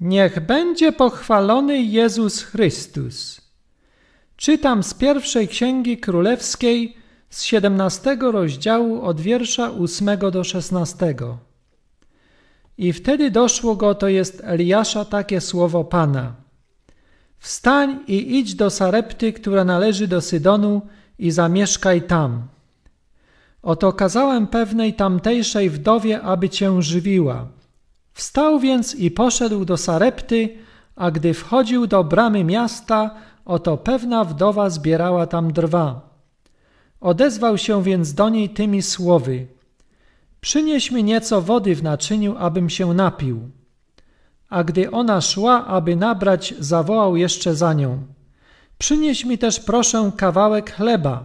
Niech będzie pochwalony Jezus Chrystus. Czytam z pierwszej księgi królewskiej z 17 rozdziału od wiersza 8 do 16. I wtedy doszło go, to jest Eliasza, takie słowo Pana. Wstań i idź do Sarepty, która należy do Sydonu i zamieszkaj tam. Oto kazałem pewnej tamtejszej wdowie, aby cię żywiła. Wstał więc i poszedł do Sarepty, a gdy wchodził do bramy miasta, oto pewna wdowa zbierała tam drwa. Odezwał się więc do niej tymi słowy: Przynieś mi nieco wody w naczyniu, abym się napił. A gdy ona szła, aby nabrać, zawołał jeszcze za nią: Przynieś mi też proszę kawałek chleba.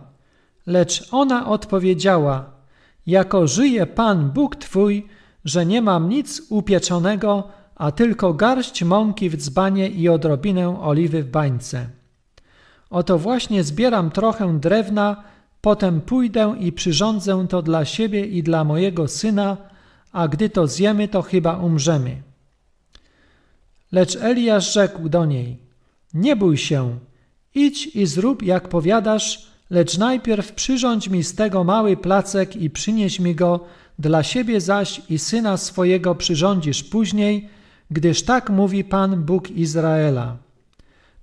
Lecz ona odpowiedziała: Jako żyje Pan Bóg Twój, że nie mam nic upieczonego, a tylko garść mąki w dzbanie i odrobinę oliwy w bańce. Oto właśnie zbieram trochę drewna, potem pójdę i przyrządzę to dla siebie i dla mojego syna, a gdy to zjemy, to chyba umrzemy. Lecz Eliasz rzekł do niej: Nie bój się, idź i zrób jak powiadasz, lecz najpierw przyrządź mi z tego mały placek i przynieś mi go, dla siebie zaś i syna swojego przyrządzisz później, gdyż tak mówi Pan Bóg Izraela.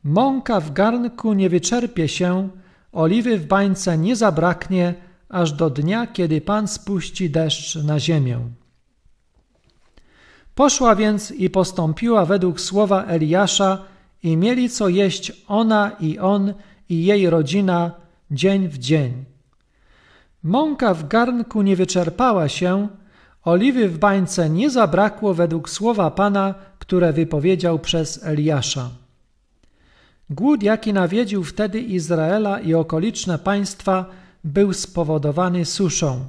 Mąka w garnku nie wyczerpie się, oliwy w bańce nie zabraknie, aż do dnia, kiedy Pan spuści deszcz na ziemię. Poszła więc i postąpiła według słowa Eliasza i mieli co jeść ona i on i jej rodzina dzień w dzień. Mąka w garnku nie wyczerpała się, oliwy w bańce nie zabrakło według słowa Pana, które wypowiedział przez Eliasza. Głód, jaki nawiedził wtedy Izraela i okoliczne państwa, był spowodowany suszą.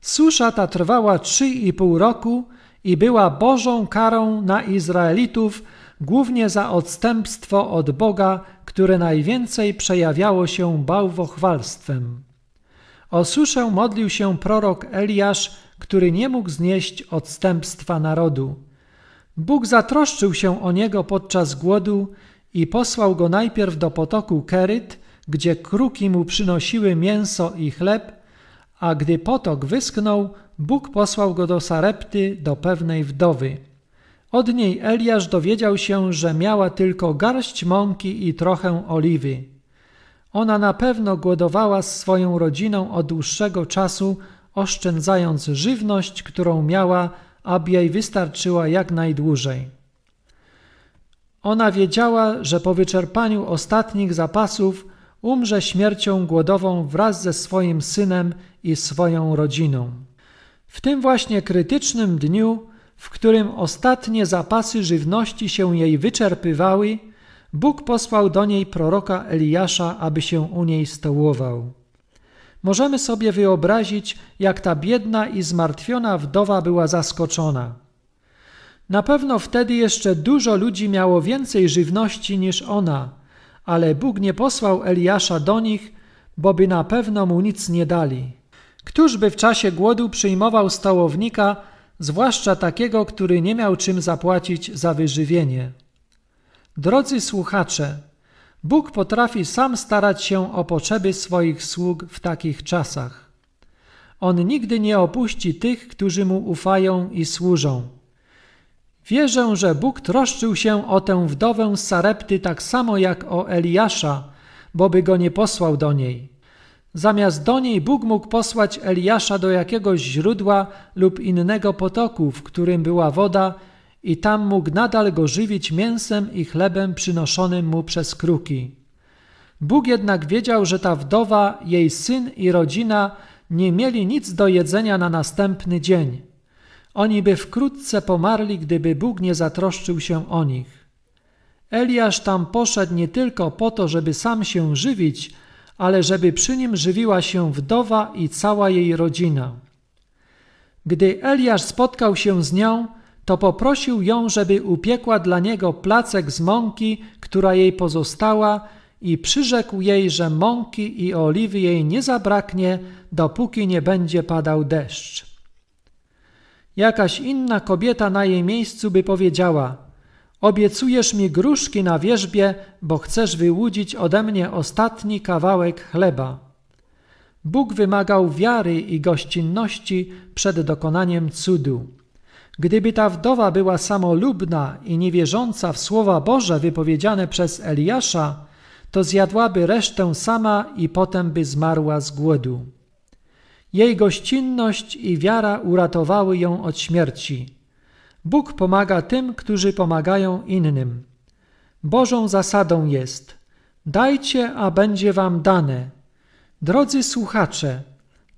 Susza ta trwała trzy i pół roku i była Bożą karą na Izraelitów, głównie za odstępstwo od Boga, które najwięcej przejawiało się bałwochwalstwem. O suszę modlił się prorok Eliasz, który nie mógł znieść odstępstwa narodu. Bóg zatroszczył się o niego podczas głodu i posłał go najpierw do potoku Keryt, gdzie kruki mu przynosiły mięso i chleb, a gdy potok wyschnął, Bóg posłał go do Sarepty, do pewnej wdowy. Od niej Eliasz dowiedział się, że miała tylko garść mąki i trochę oliwy. Ona na pewno głodowała z swoją rodziną od dłuższego czasu, oszczędzając żywność, którą miała, aby jej wystarczyła jak najdłużej. Ona wiedziała, że po wyczerpaniu ostatnich zapasów umrze śmiercią głodową wraz ze swoim synem i swoją rodziną. W tym właśnie krytycznym dniu, w którym ostatnie zapasy żywności się jej wyczerpywały, Bóg posłał do niej proroka Eliasza, aby się u niej stołował. Możemy sobie wyobrazić, jak ta biedna i zmartwiona wdowa była zaskoczona. Na pewno wtedy jeszcze dużo ludzi miało więcej żywności niż ona, ale Bóg nie posłał Eliasza do nich, bo by na pewno mu nic nie dali. Któż by w czasie głodu przyjmował stołownika, zwłaszcza takiego, który nie miał czym zapłacić za wyżywienie? Drodzy słuchacze, Bóg potrafi sam starać się o potrzeby swoich sług w takich czasach. On nigdy nie opuści tych, którzy mu ufają i służą. Wierzę, że Bóg troszczył się o tę wdowę z Sarepty tak samo jak o Eliasza, bo by go nie posłał do niej. Zamiast do niej Bóg mógł posłać Eliasza do jakiegoś źródła lub innego potoku, w którym była woda i tam mógł nadal go żywić mięsem i chlebem przynoszonym mu przez kruki. Bóg jednak wiedział, że ta wdowa, jej syn i rodzina nie mieli nic do jedzenia na następny dzień. Oni by wkrótce pomarli, gdyby Bóg nie zatroszczył się o nich. Eliasz tam poszedł nie tylko po to, żeby sam się żywić, ale żeby przy nim żywiła się wdowa i cała jej rodzina. Gdy Eliasz spotkał się z nią, to poprosił ją, żeby upiekła dla niego placek z mąki, która jej pozostała, i przyrzekł jej, że mąki i oliwy jej nie zabraknie, dopóki nie będzie padał deszcz. Jakaś inna kobieta na jej miejscu by powiedziała: Obiecujesz mi gruszki na wierzbie, bo chcesz wyłudzić ode mnie ostatni kawałek chleba. Bóg wymagał wiary i gościnności przed dokonaniem cudu. Gdyby ta wdowa była samolubna i niewierząca w słowa Boże wypowiedziane przez Eliasza, to zjadłaby resztę sama i potem by zmarła z głodu. Jej gościnność i wiara uratowały ją od śmierci. Bóg pomaga tym, którzy pomagają innym. Bożą zasadą jest: dajcie, a będzie wam dane. Drodzy słuchacze,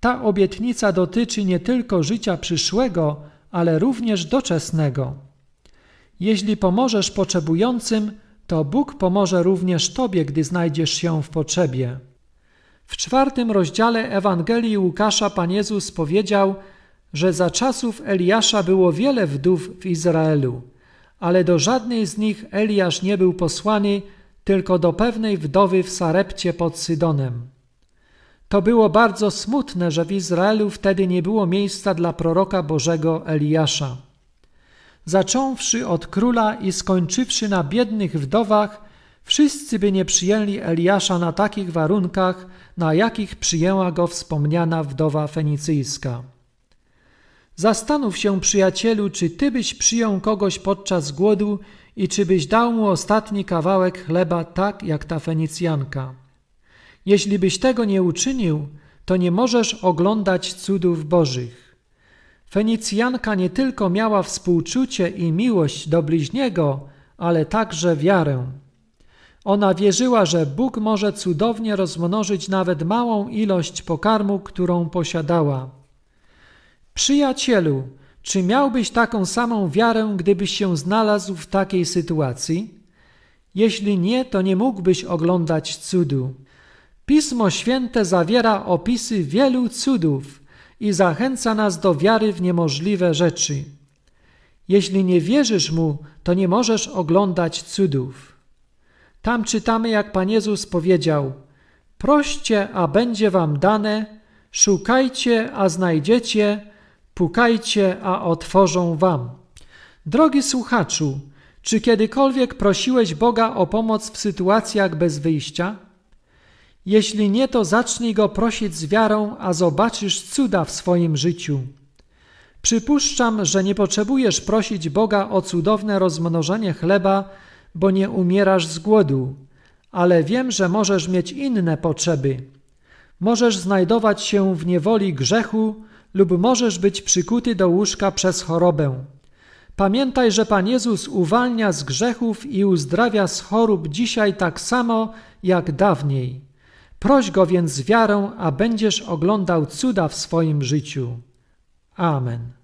ta obietnica dotyczy nie tylko życia przyszłego, ale również doczesnego. Jeśli pomożesz potrzebującym, to Bóg pomoże również Tobie, gdy znajdziesz się w potrzebie. W czwartym rozdziale Ewangelii Łukasza Pan Jezus powiedział, że za czasów Eliasza było wiele wdów w Izraelu, ale do żadnej z nich Eliasz nie był posłany, tylko do pewnej wdowy w Sarepcie pod Sydonem. To było bardzo smutne, że w Izraelu wtedy nie było miejsca dla proroka Bożego Eliasza. Zacząwszy od króla i skończywszy na biednych wdowach, wszyscy by nie przyjęli Eliasza na takich warunkach, na jakich przyjęła go wspomniana wdowa fenicyjska. Zastanów się, przyjacielu, czy ty byś przyjął kogoś podczas głodu i czy byś dał mu ostatni kawałek chleba tak jak ta Fenicjanka. Jeśli byś tego nie uczynił, to nie możesz oglądać cudów Bożych. Fenicjanka nie tylko miała współczucie i miłość do bliźniego, ale także wiarę. Ona wierzyła, że Bóg może cudownie rozmnożyć nawet małą ilość pokarmu, którą posiadała. Przyjacielu, czy miałbyś taką samą wiarę, gdybyś się znalazł w takiej sytuacji? Jeśli nie, to nie mógłbyś oglądać cudu. Pismo Święte zawiera opisy wielu cudów i zachęca nas do wiary w niemożliwe rzeczy. Jeśli nie wierzysz mu, to nie możesz oglądać cudów. Tam czytamy, jak Pan Jezus powiedział: Proście, a będzie wam dane, szukajcie, a znajdziecie, pukajcie, a otworzą wam. Drogi słuchaczu, czy kiedykolwiek prosiłeś Boga o pomoc w sytuacjach bez wyjścia? Jeśli nie, to zacznij go prosić z wiarą, a zobaczysz cuda w swoim życiu. Przypuszczam, że nie potrzebujesz prosić Boga o cudowne rozmnożenie chleba, bo nie umierasz z głodu, ale wiem, że możesz mieć inne potrzeby. Możesz znajdować się w niewoli grzechu lub możesz być przykuty do łóżka przez chorobę. Pamiętaj, że Pan Jezus uwalnia z grzechów i uzdrawia z chorób dzisiaj tak samo jak dawniej. Proś Go więc z wiarą, a będziesz oglądał cuda w swoim życiu. Amen.